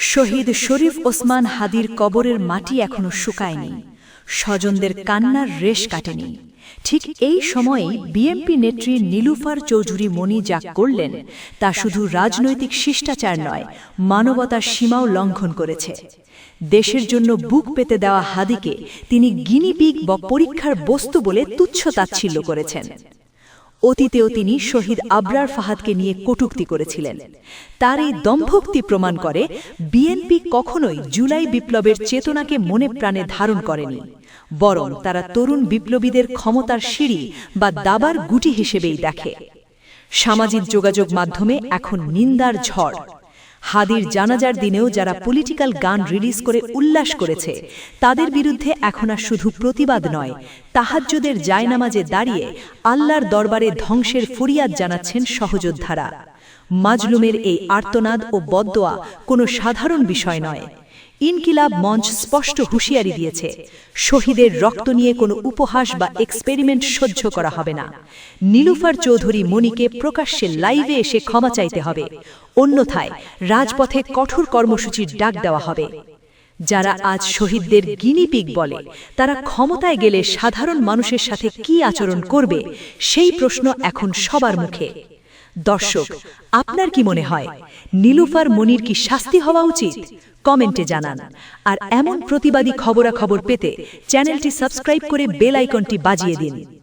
শহীদ শরীফ ওসমান হাদির কবরের মাটি এখনও শুকায়নি। স্বজনদের কান্নার রেশ কাটেনি। ঠিক এই সময়েই বিএমপি নেত্রী নীলুফার চৌধুরী মণি যা করলেন, তা শুধু রাজনৈতিক শিষ্টাচার নয় মানবতার সীমাও লঙ্ঘন করেছে। দেশের জন্য বুক পেতে দেওয়া হাদিকে তিনি গিনিপিগ বা পরীক্ষার বস্তু বলে তুচ্ছ তাচ্ছিল্য করেছেন। অতীতেও তিনি শহীদ আবরার ফাহাদকে নিয়ে কটুক্তি করেছিলেন। তার এই দম্ভক্তি প্রমাণ করে বিএনপি কখনোই জুলাই বিপ্লবের চেতনাকে মনে প্রাণে ধারণ করেনি, বরং তারা তরুণ বিপ্লবীদের ক্ষমতার সিঁড়ি বা দাবার গুটি হিসেবেই দেখে। সামাজিক যোগাযোগ মাধ্যমে এখন নিন্দার ঝড়। হাদির জানাজার দিনেও যারা পলিটিক্যাল গান রিলিজ করে উল্লাস করেছে তাদের বিরুদ্ধে এখন আর শুধু প্রতিবাদ নয় তাহাজ্যদের জায়নামাজে দাঁড়িয়ে আল্লাহর দরবারে ধ্বংসের ফরিয়াদ জানাচ্ছেন সহযোদ্ধারা। মাজলুমের এই আর্তনাদ ও বদোয়া কোনো সাধারণ বিষয় নয়। ইনকিলাব মঞ্চ স্পষ্ট হুঁশিয়ারি দিয়েছে, শহীদের রক্ত নিয়ে কোনো উপহাস বা এক্সপেরিমেন্ট সহ্য করা হবে না। নীলুফার চৌধুরী মণিকে প্রকাশ্যে লাইভে এসে ক্ষমা চাইতে হবে, অন্যথায় রাজপথে কঠোর কর্মসূচির ডাক দেওয়া হবে। যারা আজ শহীদদের গিনিপিগ বলে, তারা ক্ষমতায় গেলে সাধারণ মানুষের সাথে কি আচরণ করবে, সেই প্রশ্ন এখন সবার মুখে। দর্শক আপনার কি মনে হয় নীলুফার মনির কি শাস্তি হওয়া উচিত? কমেন্টে জানান। আর এমন প্রতিবাদী খবরাখবর পেতে চ্যানেলটি সাবস্ক্রাইব করে বেল আইকনটি বাজিয়ে দিন।